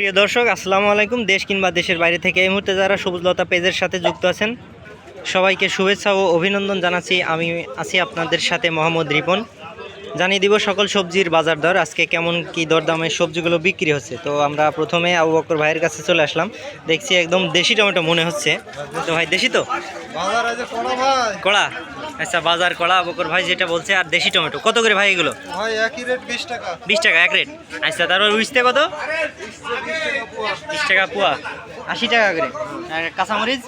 প্রিয় দর্শক আসসালামু আলাইকুম। দেশ কিংবা দেশের বাইরে থেকে এই মুহূর্তে যারা সবুজলতা পেজের সাথে যুক্ত আছেন সবাইকে শুভেচ্ছা ও অভিনন্দন জানাচ্ছি। আমি আছি আপনাদের সাথে মোহাম্মদ রিপন। জানিয়ে দিব সকল সবজির বাজার দর আজকে কেমন কি দরদামে সবজিগুলো বিক্রি হচ্ছে। তো আমরা প্রথমে আবু বকর ভাইয়ের কাছে চলে আসলাম। দেখছি একদম দেশি টমেটো মনে হচ্ছে। তো ভাই দেশি তো? কড়া? আচ্ছা বাজার আবু বকর ভাই যেটা বলছে আর দেশি টমেটো। কত করে ভাই এগুলো? ভাই একই রেট বিশ টাকা। বিশ টাকা এক রেট আচ্ছা তারপর উইচতে কত? বিশ টাকা পোয়া। বিশ টাকা পোয়া আশি টাকা করে। আর কাঁচামরিচ?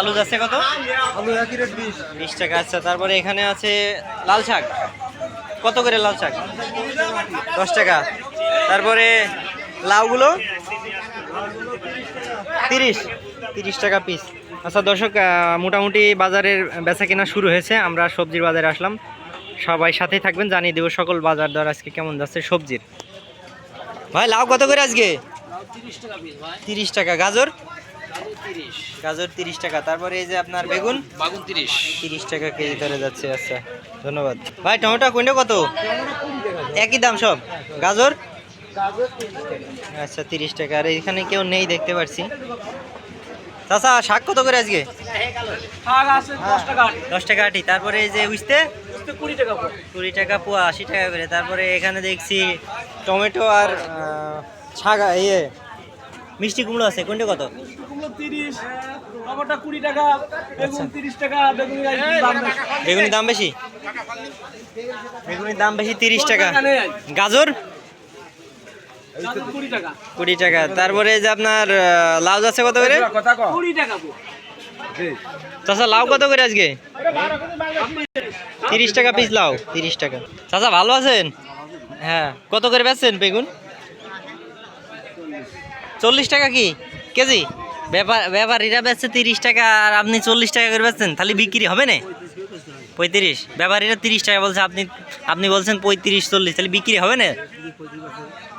আলু যাচ্ছে কত? আলু একই রেট বিশ। বিশ টাকা আচ্ছা তারপরে এখানে আছে লাল শাক। কত করে লাল শাক? দশ টাকা। তারপরে লাউগুলো? তিরিশ। তিরিশ টাকা পিস আচ্ছা দর্শক মোটামুটি বাজারের বেচা কেনা শুরু হয়েছে। আমরা সবজির বাজারে আসলাম। সবাই সাথেই থাকবেন জানিয়ে দেবো সকল বাজার দর আজকে কেমন যাচ্ছে সবজির। ভাই লাউ কত করে আজকে? তিরিশ টাকা গাজর? গাজর তিরিশ। টাকা। তারপরে এই যে আপনার বেগুন? বাগুন তিরিশ। তিরিশ টাকা কেজি ধরে যাচ্ছে। আচ্ছা ধন্যবাদ। ভাই টমেটো কুইন্টা কত? একই দাম সব? গাজর? আচ্ছা তিরিশ টাকা। আর এখানে কেউ নেই দেখতে পাচ্ছি চাচা শাক কত করে আজকে? দশ টাকা আটি। তারপরে এই যে উঠতে কুড়ি টাকা পোয়া আশি টাকা করে। তারপরে এখানে দেখছি টমেটো আর শাক ইয়ে মিষ্টি কুমড়ো আছে কোনটা কত? কুমড়ো তিরিশ টমেটো কুড়ি টাকা বেগুন তিরিশ টাকা বেগুন দাম বেশি। বেগুনির দাম বেশি? বেগুনির দাম বেশি তিরিশ টাকা। গাজর? কুড়ি টাকা। তারপরে যে আপনার লাউ যাচ্ছে কত করে? কুড়ি টাকা চাচা লাউ কত করে আজকে? তিরিশ টাকা পিস লাউ তিরিশ টাকা। চাচা ভালো আছেন? হ্যাঁ কত করে বেচছেন বেগুন? চল্লিশ টাকা কি? কেজি? ব্যাপার ব্যাপারীরা বেচছে তিরিশ টাকা আর আপনি চল্লিশ টাকা করে বেচছেন তাহলে বিক্রি হবে না? পঁয়ত্রিশ। ব্যাপারীরা তিরিশ টাকা বলছে আপনি আপনি বলছেন পঁয়ত্রিশ চল্লিশ তাহলে বিক্রি হবে না?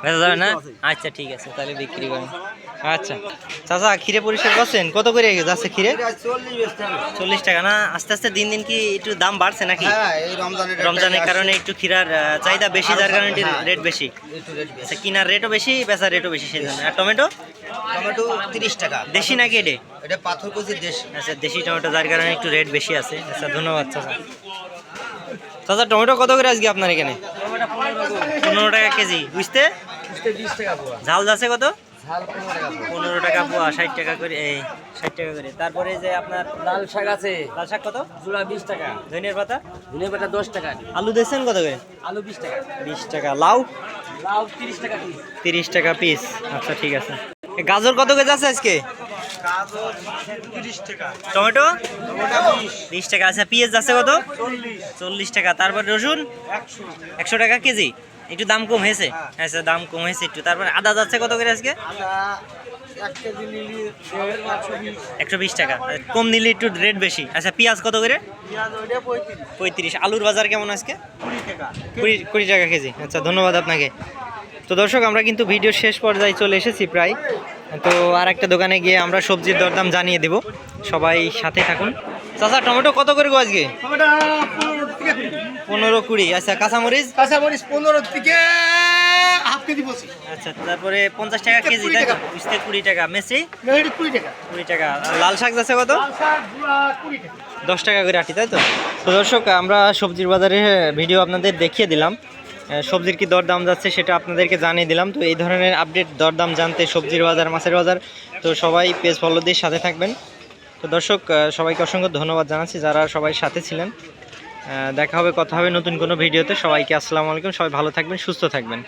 বেচা যাবে না? আচ্ছা ঠিক আছে তাহলে বিক্রি করেন। আচ্ছা। চাচা ক্ষীরে পরিষ্কার করছেন? কত করে যাচ্ছে ক্ষীরে? চল্লিশ টাকা না? আস্তে আস্তে দিন দিন কি একটু দাম বাড়ছে নাকি? হ্যাঁ রমজানের রমজানের কারণে একটু ক্ষীরার চাহিদা বেশি যার কারণে রেট বেশি। আচ্ছা কিনার রেটও বেশি বেচার রেটও বেশি সেই জন্য। আর টমেটো? টমেটো তিরিশ টাকা। দেশি নাকি এটে? এটা পাথর দেশ। আচ্ছা দেশি টমেটো যার কারণে একটু রেট বেশি আছে। আচ্ছা ধন্যবাদ চাচা। চাচা টমেটো কত করে আজকে আপনার এখানে? পনেরো টাকা কেজি। বুঝতে? ঝাল যাচ্ছে কত? পনেরো টাকা পোয়া ষাট টাকা করে এই ষাট টাকা করে। তারপরে যে আপনার লাল শাক আছে। লাল শাক কত? জোড়া বিশ টাকা। ধনিয়ার পাতা? ধনে পাতা দশ টাকা। আলু দিয়েছেন কত করে? আলু বিশ টাকা। বিশ টাকা। লাউ? লাউ তিরিশ টাকা পিস তিরিশ টাকা পিস আচ্ছা ঠিক আছে। গাজর কত কেজি আছে আজকে? টাকা। টমেটো? টমেটো বিশ। বিশ টাকা। আচ্ছা পেঁয়াজ আছে কত? চল্লিশ টাকা। তারপর রসুন? একশো। একশো টাকা কেজি। একটু দাম কম হয়েছে? হ্যাঁ। আচ্ছা দাম কম হয়েছে একটু। তারপর আদা যাচ্ছে কত করে আজকে? একশো বিশ। টাকা। কম নিলে একটু রেট বেশি। আচ্ছা পেঁয়াজ কত করে? পঁয়ত্রিশ। আলুর বাজার কেমন আজকে? কুড়ি টাকা। কুড়ি কুড়ি টাকা কেজি। আচ্ছা ধন্যবাদ আপনাকে। তো দর্শক আমরা কিন্তু ভিডিও শেষ পর্যায়ে চলে এসেছি প্রায়। তো আর একটা দোকানে গিয়ে আমরা সবজির দরদাম জানিয়ে দেব। সবাই সাথে থাকুন। চাচা টমেটো কত করে গো আজকে? টমেটো পনেরো কুড়ি। আচ্ছা কাঁচামরিচ? কাঁচামরিচ পনেরো থেকে হাফ কেজি বসি। আচ্ছা তারপরে পঞ্চাশ টাকা কেজি টাকা। কুড়ি টাকা। মেসি? মেহেদি কুড়ি টাকা। কুড়ি টাকা। লাল শাক যাচ্ছে কত? লাল শাক গুঁড়া কুড়ি টাকা। দশ টাকা করে আটি তাই তো? তো দর্শক আমরা সবজির বাজারে ভিডিও আপনাদের দেখিয়ে দিলাম। সবজির কি দরদাম যাচ্ছে সেটা আপনাদেরকে জানিয়ে দিলাম। তো এই ধরনের আপডেট দরদাম জানতে সবজির বাজার মাছের বাজার তো সবাই পেজ ফলো দিয়ে সাথে থাকবেন। তো দর্শক সবাইকে অসংখ্য ধন্যবাদ জানাচ্ছি যারা সবাই সাথে ছিলেন। দেখা হবে, কথা হবে নতুন কোনো ভিডিওতে। সবাইকে আসসালামু আলাইকুম, সবাই ভালো থাকবেন, সুস্থ থাকবেন।